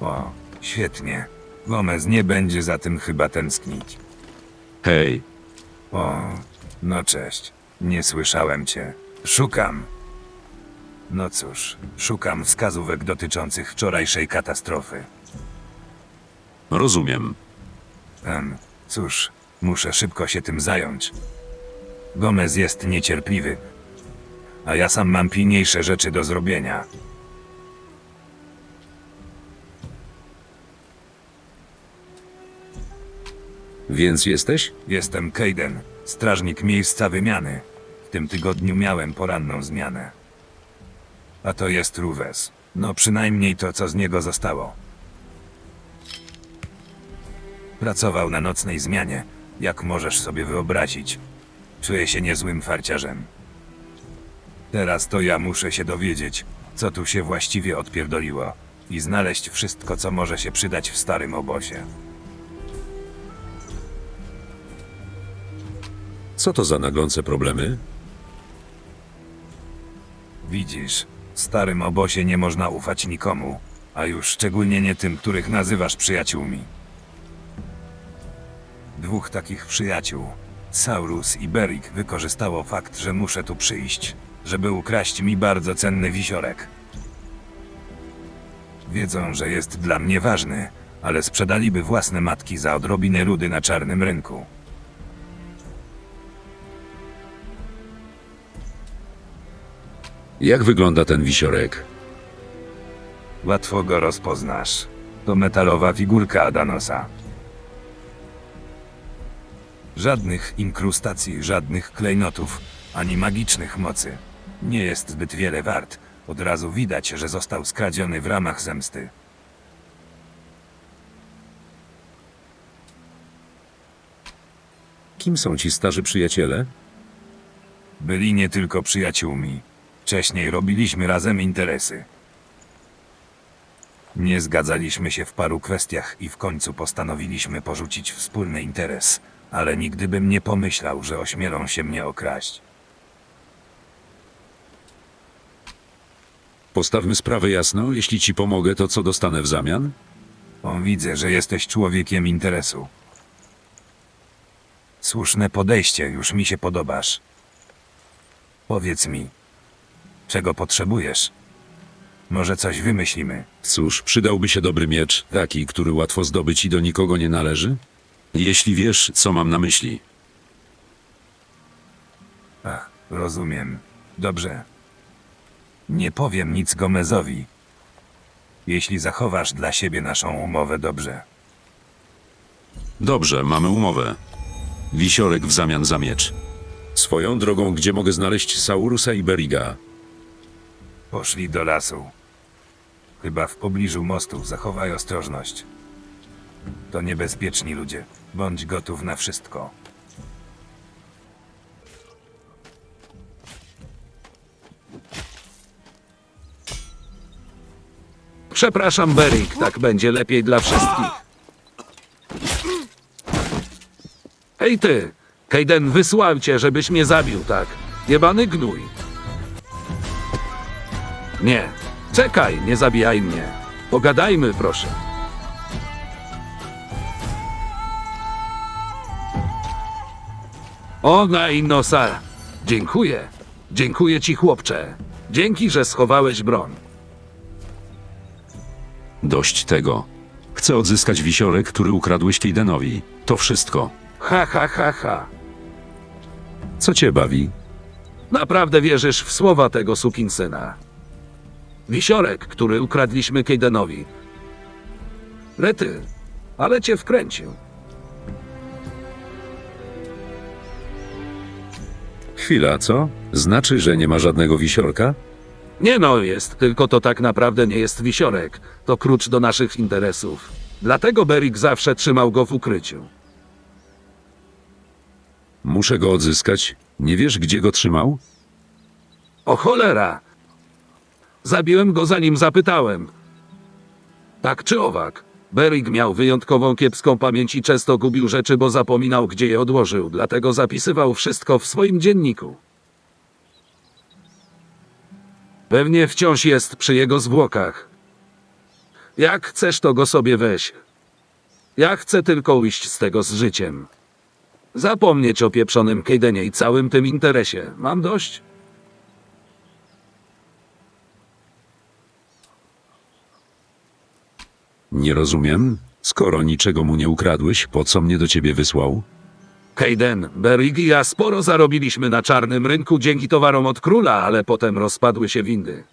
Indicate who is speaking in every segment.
Speaker 1: O, świetnie. Gomez nie będzie za tym chyba tęsknić.
Speaker 2: Hej,
Speaker 1: O, no cześć. Nie słyszałem cię. Szukam. No cóż, szukam wskazówek dotyczących wczorajszej katastrofy.
Speaker 2: rozumiem.
Speaker 1: Em, cóż, muszę szybko się tym zająć. Gomez jest niecierpliwy, a ja sam mam pilniejsze rzeczy do zrobienia.
Speaker 3: Więc jesteś?
Speaker 1: Jestem Kejden, strażnik miejsca wymiany. W tym tygodniu miałem poranną zmianę. A to jest Ruwes. No przynajmniej to, co z niego zostało. Pracował na nocnej zmianie, jak możesz sobie wyobrazić. Czuję się niezłym farciarzem. Teraz to ja muszę się dowiedzieć, co tu się właściwie odpierdoliło i znaleźć wszystko, co może się przydać w starym obozie.
Speaker 3: Co to za naglące problemy?
Speaker 1: Widzisz, w starym obozie nie można ufać nikomu, a już szczególnie nie tym, których nazywasz przyjaciółmi. Dwóch takich przyjaciół, Saurus i Berik, wykorzystało fakt, że muszę tu przyjść, żeby ukraść mi bardzo cenny wisiorek. Wiedzą, że jest dla mnie ważny, ale sprzedaliby własne matki za odrobinę rudy na czarnym rynku.
Speaker 3: Jak wygląda ten wisiorek?
Speaker 1: Łatwo go rozpoznasz. To metalowa figurka Adanosa. Żadnych inkrustacji, żadnych klejnotów, ani magicznych mocy. Nie jest zbyt wiele wart. Od razu widać, że został skradziony w ramach zemsty.
Speaker 3: Kim są ci starzy przyjaciele?
Speaker 1: Byli nie tylko przyjaciółmi. Wcześniej robiliśmy razem interesy. Nie zgadzaliśmy się w paru kwestiach i w końcu postanowiliśmy porzucić wspólny interes, ale nigdy bym nie pomyślał, że ośmielą się mnie okraść.
Speaker 3: Postawmy sprawę jasno, jeśli ci pomogę, to co dostanę w zamian?
Speaker 1: O, widzę, że jesteś człowiekiem interesu. Słuszne podejście, już mi się podobasz. Powiedz mi, czego potrzebujesz? Może coś wymyślimy.
Speaker 3: Cóż, przydałby się dobry miecz, taki, który łatwo zdobyć i do nikogo nie należy?
Speaker 2: Jeśli wiesz, co mam na myśli.
Speaker 1: Ach, rozumiem. Dobrze. Nie powiem nic Gomezowi. Jeśli zachowasz dla siebie naszą umowę dobrze.
Speaker 2: Dobrze, mamy umowę. Wisiorek w zamian za miecz.
Speaker 3: Swoją drogą, gdzie mogę znaleźć Saurusa i Beriga?
Speaker 1: Poszli do lasu. Chyba w pobliżu mostu. Zachowaj ostrożność. To niebezpieczni ludzie. Bądź gotów na wszystko.
Speaker 4: Przepraszam, Berik, tak będzie lepiej dla wszystkich. Hej ty! Kejden wysłał cię, żebyś mnie zabił, tak? Jebany gnój. Nie. Czekaj, nie zabijaj mnie. Pogadajmy, proszę. Ona i nosa. Dziękuję. Dziękuję ci, chłopcze. Dzięki, że schowałeś broń.
Speaker 2: Dość tego. Chcę odzyskać wisiorek, który ukradłeś Kejdenowi. To wszystko.
Speaker 4: Ha, ha, ha, ha.
Speaker 3: Co cię bawi?
Speaker 4: Naprawdę wierzysz w słowa tego sukinsyna. Wisiorek, który ukradliśmy Kejdenowi. Rety, ale cię wkręcił.
Speaker 3: Chwila, co? Znaczy, że nie ma żadnego wisiorka?
Speaker 4: Nie no, jest, tylko to tak naprawdę nie jest wisiorek. To klucz do naszych interesów. Dlatego Berik zawsze trzymał go w ukryciu.
Speaker 3: Muszę go odzyskać. Nie wiesz, gdzie go trzymał?
Speaker 4: O cholera! Zabiłem go zanim zapytałem. Tak czy owak, Berik miał wyjątkową kiepską pamięć i często gubił rzeczy, bo zapominał, gdzie je odłożył, dlatego zapisywał wszystko w swoim dzienniku. Pewnie wciąż jest przy jego zwłokach. Jak chcesz, to go sobie weź. Ja chcę tylko ujść z tego z życiem. Zapomnieć o pieprzonym Kejdenie i całym tym interesie. Mam dość?
Speaker 3: Nie rozumiem. Skoro niczego mu nie ukradłeś, po co mnie do ciebie wysłał?
Speaker 4: Kejden, Berig i ja sporo zarobiliśmy na czarnym rynku dzięki towarom od króla, ale potem rozpadły się windy.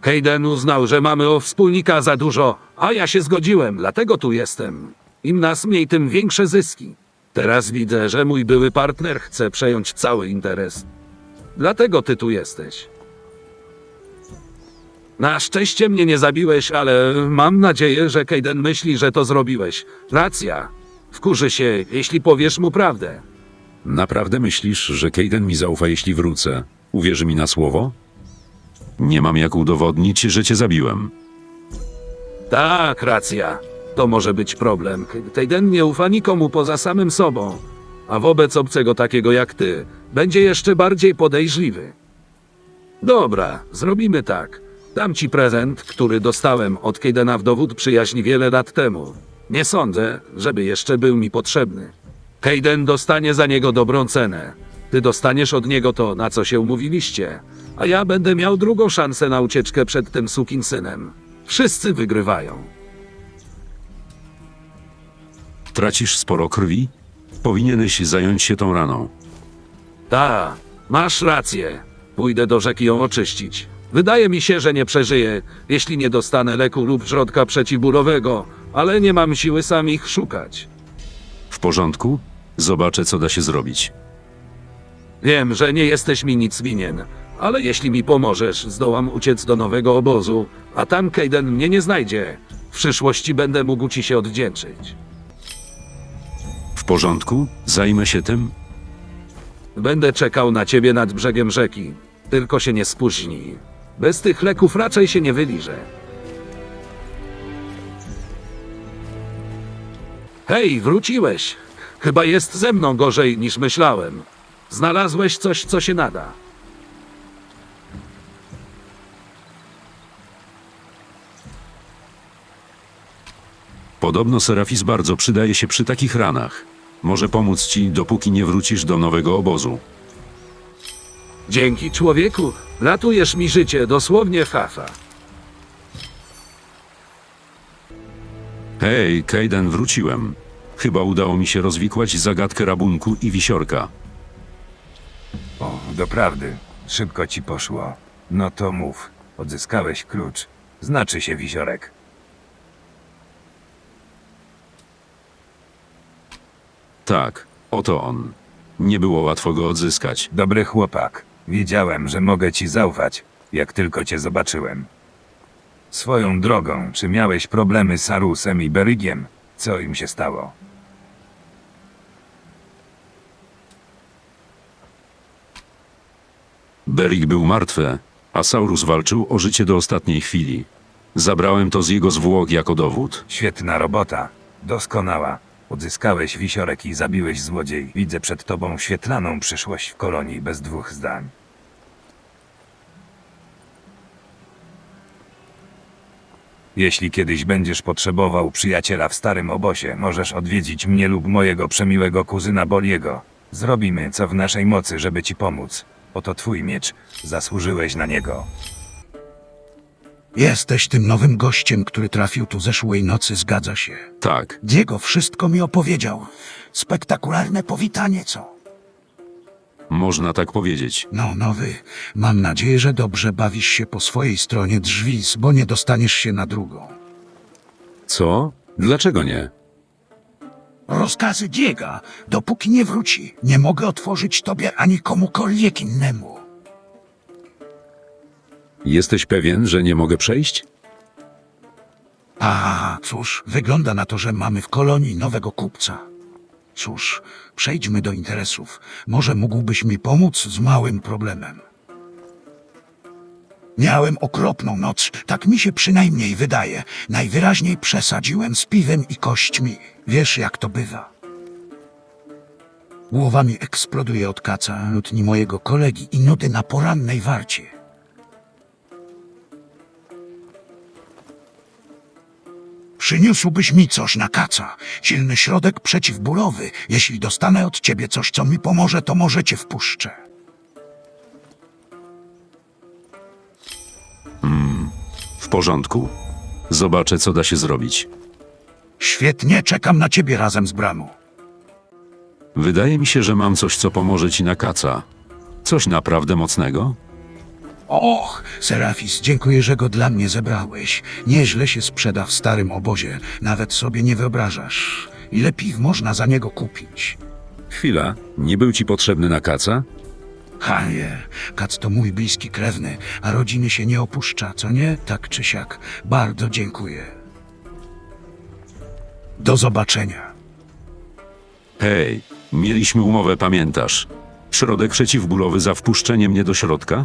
Speaker 4: Kejden uznał, że mamy o wspólnika za dużo, a ja się zgodziłem, dlatego tu jestem. Im nas mniej, tym większe zyski. Teraz widzę, że mój były partner chce przejąć cały interes. Dlatego ty tu jesteś. Na szczęście mnie nie zabiłeś, ale mam nadzieję, że Kejden myśli, że to zrobiłeś. Racja. Wkurzy się, jeśli powiesz mu prawdę.
Speaker 3: Naprawdę myślisz, że Kejden mi zaufa, jeśli wrócę? Uwierzy mi na słowo?
Speaker 2: Nie mam jak udowodnić, że cię zabiłem.
Speaker 4: Tak, racja. To może być problem. Kejden nie ufa nikomu poza samym sobą. A wobec obcego takiego jak ty, będzie jeszcze bardziej podejrzliwy. Dobra, zrobimy tak. Dam ci prezent, który dostałem od Kejdena w dowód przyjaźni wiele lat temu. Nie sądzę, żeby jeszcze był mi potrzebny. Kejden dostanie za niego dobrą cenę. Ty dostaniesz od niego to, na co się umówiliście. A ja będę miał drugą szansę na ucieczkę przed tym sukinsynem. Wszyscy wygrywają.
Speaker 2: Tracisz sporo krwi? Powinieneś zająć się tą raną.
Speaker 4: Ta, masz rację. Pójdę do rzeki ją oczyścić. Wydaje mi się, że nie przeżyję, jeśli nie dostanę leku lub środka przeciwbólowego, ale nie mam siły sam ich szukać.
Speaker 2: W porządku? Zobaczę, co da się zrobić.
Speaker 4: Wiem, że nie jesteś mi nic winien, ale jeśli mi pomożesz, zdołam uciec do nowego obozu, a tam Kejden mnie nie znajdzie. W przyszłości będę mógł ci się odwdzięczyć.
Speaker 2: W porządku? Zajmę się tym?
Speaker 4: Będę czekał na ciebie nad brzegiem rzeki. Tylko się nie spóźnij. Bez tych leków raczej się nie wyliżę. Hej, wróciłeś. Chyba jest ze mną gorzej niż myślałem. Znalazłeś coś, co się nada.
Speaker 2: Podobno Serafis bardzo przydaje się przy takich ranach. Może pomóc ci, dopóki nie wrócisz do nowego obozu.
Speaker 4: Dzięki człowieku, ratujesz mi życie dosłownie w hafa.
Speaker 2: Hej, Kejden, wróciłem. Chyba udało mi się rozwikłać zagadkę rabunku i wisiorka.
Speaker 1: O, doprawdy. Szybko ci poszło. No to mów. Odzyskałeś klucz. Znaczy się wisiorek.
Speaker 2: Tak, oto on. Nie było łatwo go odzyskać.
Speaker 1: Dobry chłopak. Wiedziałem, że mogę ci zaufać, jak tylko cię zobaczyłem. Swoją drogą, czy miałeś problemy z Arusem i Berygiem? Co im się stało?
Speaker 2: Berik był martwy, a Saurus walczył o życie do ostatniej chwili. Zabrałem to z jego zwłok jako dowód.
Speaker 1: Świetna robota. Doskonała. Odzyskałeś wisiorek i zabiłeś złodziej. Widzę przed tobą świetlaną przyszłość w kolonii bez dwóch zdań. Jeśli kiedyś będziesz potrzebował przyjaciela w starym obozie, możesz odwiedzić mnie lub mojego przemiłego kuzyna Boliego. Zrobimy co w naszej mocy, żeby ci pomóc. Oto twój miecz. Zasłużyłeś na niego.
Speaker 5: Jesteś tym nowym gościem, który trafił tu zeszłej nocy, zgadza się.
Speaker 2: Tak,
Speaker 5: Diego wszystko mi opowiedział. Spektakularne powitanie, co?
Speaker 2: można tak powiedzieć.
Speaker 5: No, nowy, mam nadzieję, że dobrze bawisz się po swojej stronie drzwi, bo nie dostaniesz się na drugą.
Speaker 3: Co? Dlaczego nie?
Speaker 5: Rozkazy Diega, dopóki nie wróci, nie mogę otworzyć tobie ani komukolwiek innemu.
Speaker 3: Jesteś pewien, że nie mogę przejść?
Speaker 5: A, cóż, wygląda na to, że mamy w kolonii nowego kupca. Cóż, przejdźmy do interesów. Może mógłbyś mi pomóc z małym problemem. Miałem okropną noc, tak mi się przynajmniej wydaje. Najwyraźniej przesadziłem z piwem i kośćmi. Wiesz, jak to bywa. Głowa mi eksploduje od kaca, lutni mojego kolegi i nudy na porannej warcie. Przyniósłbyś mi coś na kaca. Silny środek przeciwbólowy. Jeśli dostanę od ciebie coś, co mi pomoże, to może cię wpuszczę.
Speaker 2: W porządku. Zobaczę, co da się zrobić.
Speaker 5: Świetnie, czekam na ciebie razem z bramą.
Speaker 2: Wydaje mi się, że mam coś, co pomoże ci na kaca. Coś naprawdę mocnego?
Speaker 5: Och, Serafis, dziękuję, że go dla mnie zebrałeś. Nieźle się sprzeda w starym obozie. Nawet sobie nie wyobrażasz. Ile piw można za niego kupić?
Speaker 3: Chwila, nie był ci potrzebny na kaca?
Speaker 5: Hanie, Kac to mój bliski krewny, a rodziny się nie opuszcza, co nie? Tak czy siak. Bardzo dziękuję. Do zobaczenia.
Speaker 2: Hej, mieliśmy umowę, pamiętasz? Środek przeciwbólowy za wpuszczenie mnie do środka?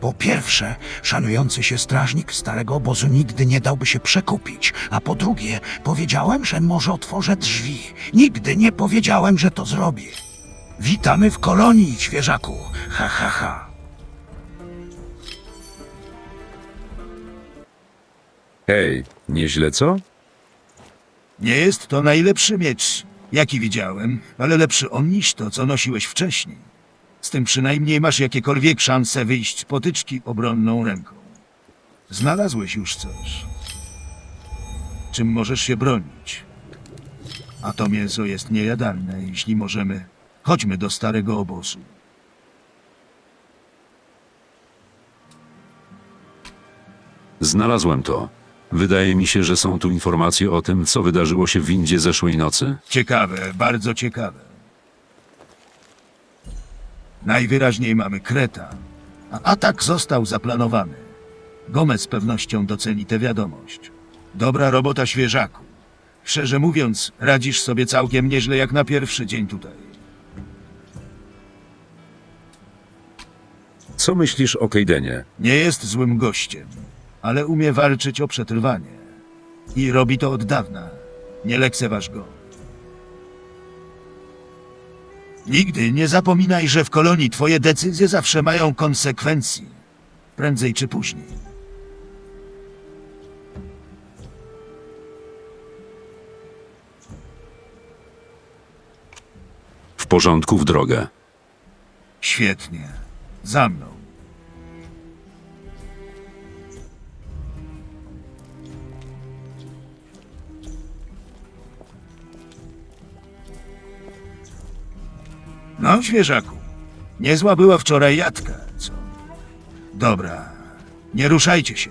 Speaker 5: Po pierwsze, szanujący się strażnik starego obozu nigdy nie dałby się przekupić, a po drugie, powiedziałem, że może otworzę drzwi. Nigdy nie powiedziałem, że to zrobię. Witamy w kolonii, świeżaku. Ha, ha, ha.
Speaker 3: Hej, nieźle co?
Speaker 6: Nie jest to najlepszy miecz, jaki widziałem, ale lepszy on niż to, co nosiłeś wcześniej. Z tym przynajmniej masz jakiekolwiek szanse wyjść z potyczki obronną ręką. Znalazłeś już coś. Czym możesz się bronić? A to mięso jest niejadalne, jeśli możemy. Chodźmy do starego obozu.
Speaker 2: Znalazłem to. Wydaje mi się, że są tu informacje o tym, co wydarzyło się w windzie zeszłej nocy.
Speaker 6: Ciekawe, bardzo ciekawe. Najwyraźniej mamy Kreta, a atak został zaplanowany. Gomez z pewnością doceni tę wiadomość. Dobra robota świeżaku. Szczerze mówiąc, radzisz sobie całkiem nieźle jak na pierwszy dzień tutaj.
Speaker 3: Co myślisz o Kejdenie?
Speaker 6: Nie jest złym gościem, ale umie walczyć o przetrwanie. I robi to od dawna. Nie lekceważ go. Nigdy nie zapominaj, że w kolonii twoje decyzje zawsze mają konsekwencje. Prędzej czy później.
Speaker 2: W porządku, w drogę.
Speaker 6: Świetnie. Za mną. No, świeżaku. Niezła była wczoraj jadka, co? Dobra. Nie ruszajcie się,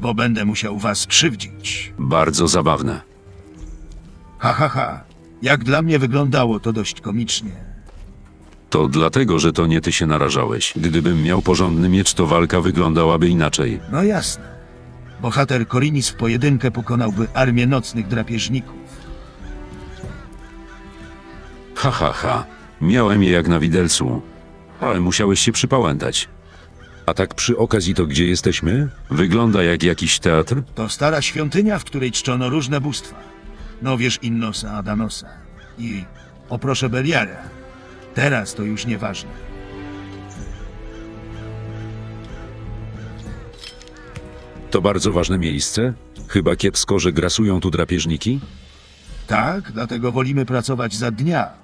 Speaker 6: bo będę musiał was krzywdzić.
Speaker 2: Bardzo zabawne.
Speaker 6: Ha, ha, ha. Jak dla mnie wyglądało to dość komicznie.
Speaker 2: To dlatego, że to nie ty się narażałeś. Gdybym miał porządny miecz, to walka wyglądałaby inaczej.
Speaker 6: No jasne. Bohater Korinis w pojedynkę pokonałby armię nocnych drapieżników.
Speaker 2: Ha, ha, ha. Miałem je jak na widelcu. Ale musiałeś się przypałętać.
Speaker 3: A tak przy okazji to gdzie jesteśmy?
Speaker 2: Wygląda jak jakiś teatr?
Speaker 6: To stara świątynia, w której czczono różne bóstwa. No wiesz Innosa Adanosa i o proszę Beliara. Teraz to już nieważne.
Speaker 3: To bardzo ważne miejsce. Chyba kiepsko, że grasują tu drapieżniki?
Speaker 6: Tak, dlatego wolimy pracować za dnia.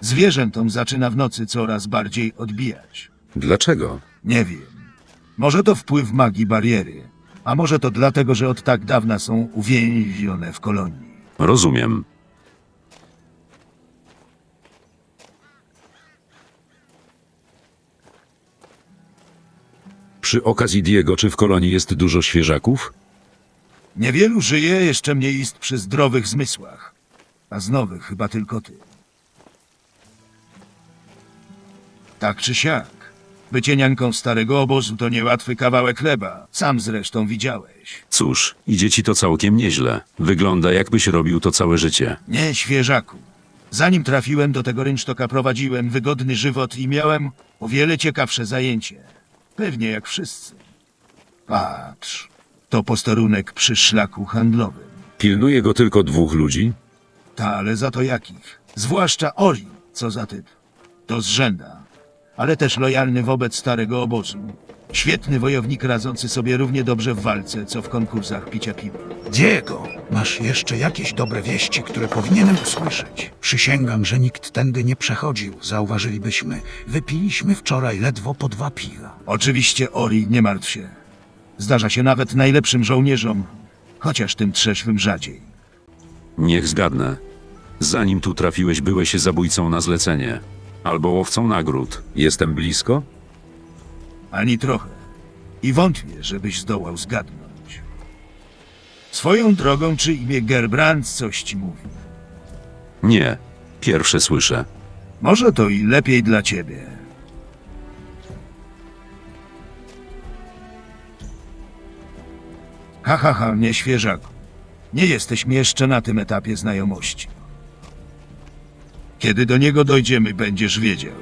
Speaker 6: Zwierzętom zaczyna w nocy coraz bardziej odbijać.
Speaker 3: Dlaczego?
Speaker 6: Nie wiem. Może to wpływ magii bariery, a może to dlatego, że od tak dawna są uwięzione w kolonii.
Speaker 2: Rozumiem.
Speaker 3: Przy okazji Diego, czy w kolonii jest dużo świeżaków?
Speaker 6: Niewielu żyje, jeszcze mniej ist przy zdrowych zmysłach. A z nowych chyba tylko ty. Tak czy siak, bycie nianką starego obozu to niełatwy kawałek chleba. Sam zresztą widziałeś.
Speaker 2: Cóż, idzie ci to całkiem nieźle. Wygląda jakbyś robił to całe życie.
Speaker 6: Nie, świeżaku. Zanim trafiłem do tego rynsztoka, prowadziłem wygodny żywot i miałem o wiele ciekawsze zajęcie. Pewnie jak wszyscy. Patrz, to posterunek przy szlaku handlowym.
Speaker 3: Pilnuje go tylko dwóch ludzi?
Speaker 6: Ta, ale za to jakich? Zwłaszcza Ori, co za typ. To zrzęda, ale też lojalny wobec starego obozu. Świetny wojownik radzący sobie równie dobrze w walce, co w konkursach picia piwa.
Speaker 5: Diego, masz jeszcze jakieś dobre wieści, które powinienem usłyszeć? Przysięgam, że nikt tędy nie przechodził. Zauważylibyśmy. Wypiliśmy wczoraj ledwo po dwa piwa.
Speaker 6: Oczywiście, Ori, nie martw się. Zdarza się nawet najlepszym żołnierzom, chociaż tym trzeźwym rzadziej.
Speaker 2: Niech zgadnę. Zanim tu trafiłeś, byłeś zabójcą na zlecenie. Albo łowcą nagród.
Speaker 3: Jestem blisko?
Speaker 6: Ani trochę. I wątpię, żebyś zdołał zgadnąć. Swoją drogą, czy imię Gerbrand coś ci mówi?
Speaker 2: Nie. Pierwsze słyszę.
Speaker 6: Może to i lepiej dla ciebie. Ha, ha, ha, nie świeżaku. Nie jesteśmy jeszcze na tym etapie znajomości. Kiedy do niego dojdziemy, będziesz wiedział.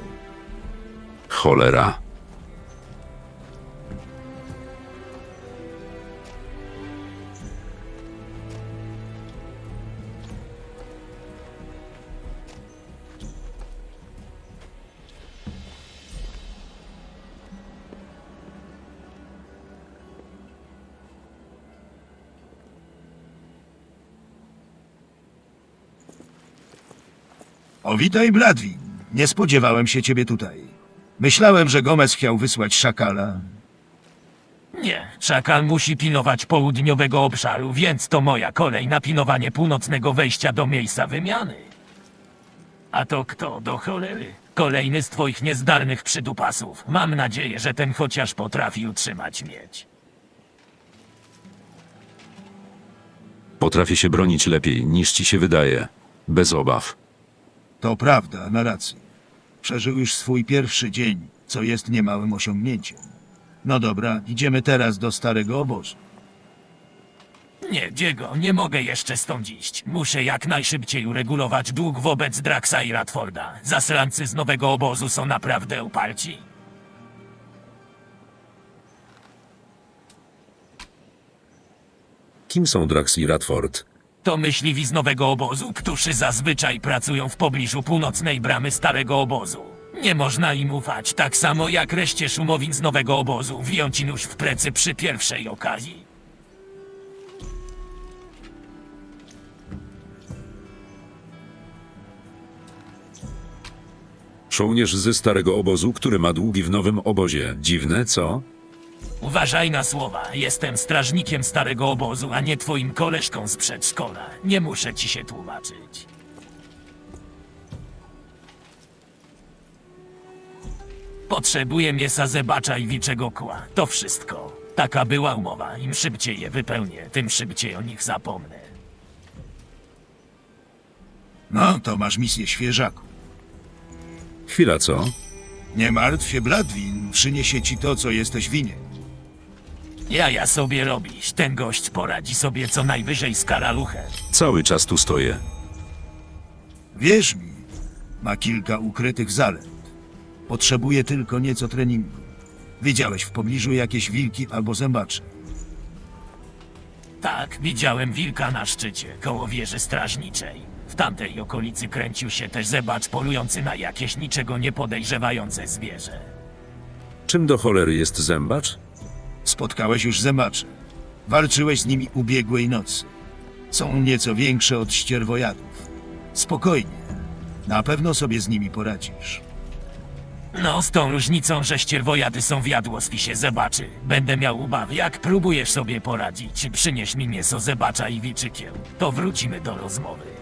Speaker 2: Cholera.
Speaker 6: O, witaj, Bladwin. Nie spodziewałem się ciebie tutaj. Myślałem, że Gomez chciał wysłać szakala.
Speaker 7: Nie, Czakal musi pilnować południowego obszaru, więc to moja kolej na pilnowanie północnego wejścia do miejsca wymiany. A to kto do cholery? Kolejny z twoich niezdarnych przydupasów. Mam nadzieję, że ten chociaż potrafi utrzymać mieć.
Speaker 2: Potrafię się bronić lepiej, niż ci się wydaje. Bez obaw.
Speaker 6: To prawda, na rację. Przeżył już swój pierwszy dzień, co jest niemałym osiągnięciem. No dobra, idziemy teraz do starego obozu.
Speaker 7: Nie, Diego, nie mogę jeszcze stąd iść. Muszę jak najszybciej uregulować dług wobec Draxa i Radforda. Zasrancy z nowego obozu są naprawdę uparci.
Speaker 3: Kim są Drax i Radford?
Speaker 7: To myśliwi z nowego obozu, którzy zazwyczaj pracują w pobliżu północnej bramy starego obozu. Nie można im ufać, tak samo jak reszcie szumowin z nowego obozu, ci nóż w plecy przy pierwszej okazji.
Speaker 3: Żołnierz ze starego obozu, który ma długi w nowym obozie. Dziwne, co?
Speaker 7: Uważaj na słowa, jestem strażnikiem starego obozu, a nie twoim koleżką z przedszkola. Nie muszę ci się tłumaczyć. Potrzebuję mięsa zebacza i wilczego kła. To wszystko. Taka była umowa. Im szybciej je wypełnię, tym szybciej o nich zapomnę.
Speaker 6: No, to masz misję świeżaku.
Speaker 3: Chwila, co?
Speaker 6: Nie martw się, Bladwin, przyniesie ci to, co jesteś winien.
Speaker 7: Ja ja sobie robisz. Ten gość poradzi sobie co najwyżej z karaluchem.
Speaker 2: Cały czas tu stoję.
Speaker 6: Wierz mi, ma kilka ukrytych zalet. Potrzebuje tylko nieco treningu. Widziałeś w pobliżu jakieś wilki albo zębacze.
Speaker 7: Tak, widziałem wilka na szczycie, koło wieży strażniczej. W tamtej okolicy kręcił się też zebacz polujący na jakieś niczego nie podejrzewające zwierzę.
Speaker 3: Czym do cholery jest zębacz?
Speaker 6: Spotkałeś już zębacze. Walczyłeś z nimi ubiegłej nocy. Są nieco większe od ścierwojadów. Spokojnie. Na pewno sobie z nimi poradzisz.
Speaker 7: No, z tą różnicą, że ścierwojady są w jadłospisie zebaczy. Będę miał obawy, jak próbujesz sobie poradzić. Przynieś mi mięso zebacza i wilczykieł. To wrócimy do rozmowy.